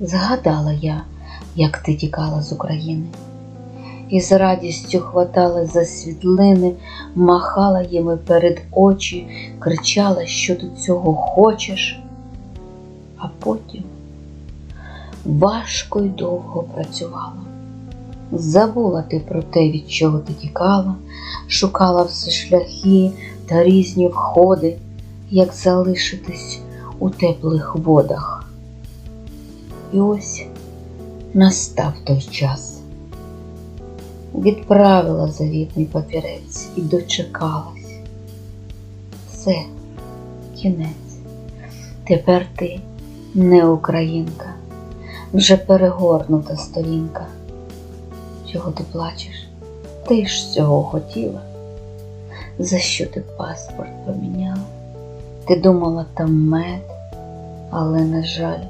Згадала я, як ти тікала з України, і з радістю хватала за світлини, махала їми перед очі, кричала, що до цього хочеш, а потім важко й довго працювала. Забула ти про те, від чого ти тікала, шукала все шляхи та різні входи, як залишитись у теплих водах. І ось настав той час. Відправила завітний папірець і дочекалась. Все, кінець. Тепер ти не українка, вже перегорнута сторінка. Чого ти плачеш? Ти ж цього хотіла. За що ти паспорт поміняла? Ти думала там мед, але, на жаль,